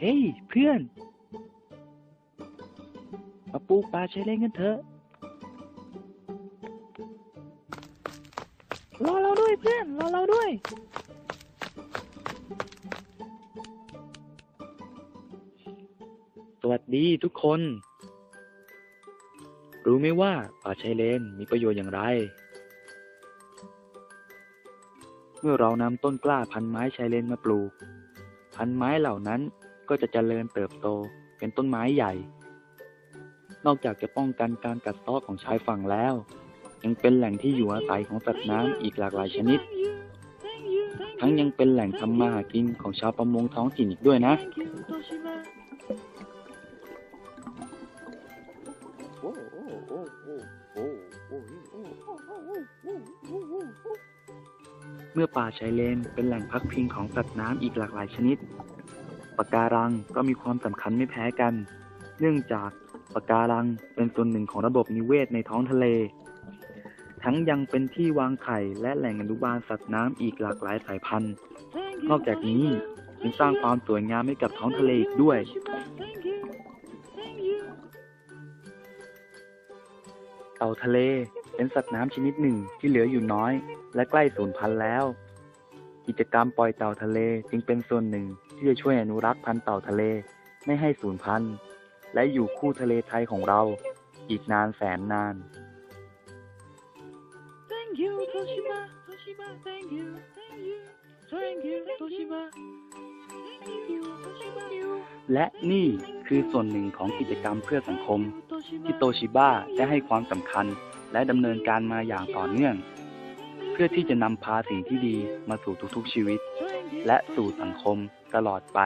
เฮ้ย เพื่อน มาปลูกป่าชายเลนกันเถอะ รอเราด้วยเพื่อน รอเราด้วย สวัสดีทุกคน รู้ไหมว่าป่าชายเลนมีประโยชน์อย่างไร เมื่อเรานำต้นกล้าพันไม้ชายเลนมาปลูก พันไม้เหล่านั้น ก็จะเจริญเติบโตเป็นต้นไม้ใหญ่ นอกจากจะป้องกันการกัดเซาะของชายฝั่งแล้ว ยังเป็นแหล่งที่อยู่อาศัยของสัตว์น้ำอีกหลากหลายชนิด ทั้งยังเป็นแหล่งทำมาหากินของชาวประมงท้องถิ่นอีกด้วยนะเมื่อป่าชายเลนเป็นแหล่งพักพิงของสัตว์น้ำอีกหลากหลายชนิด ปะการังก็มีความสำคัญไม่แพ้กัน เนื่องจากปะการังเป็นส่วนหนึ่งของระบบนิเวศในท้องทะเล ทั้งยังเป็นที่วางไข่และแหล่งอนุบาลสัตว์น้ำอีกหลากหลายสายพันธุ์ นอกจากนี้ยังสร้างความสวยงามให้กับท้องทะเลอีกด้วยเต่าทะเลเป็นสัตว์น้ำชนิดหนึ่งที่เหลืออยู่น้อย และใกล้สูญพันธุ์แล้ว กิจกรรมปล่อยเต่าทะเลจึงเป็นส่วนหนึ่งที่จะช่วยอนุรักษ์พันธุ์เต่าทะเลไม่ให้สูญพันธุ์ และอยู่คู่ทะเลไทยของเราอีกนานแสนนาน Thank you, Toshiba. Toshiba, thank you. Thank you. Thank you, Toshiba. Thank you, Toshiba. และนี่คือส่วนหนึ่งของกิจกรรมเพื่อสังคม Toshiba. ที่โตชิบ้าได้ให้ความสำคัญและดำเนินการมาอย่างต่อเนื่องเพื่อที่จะนำพาสิ่งที่ดีมาสู่ทุกๆชีวิต และสู่สังคมตลอดไป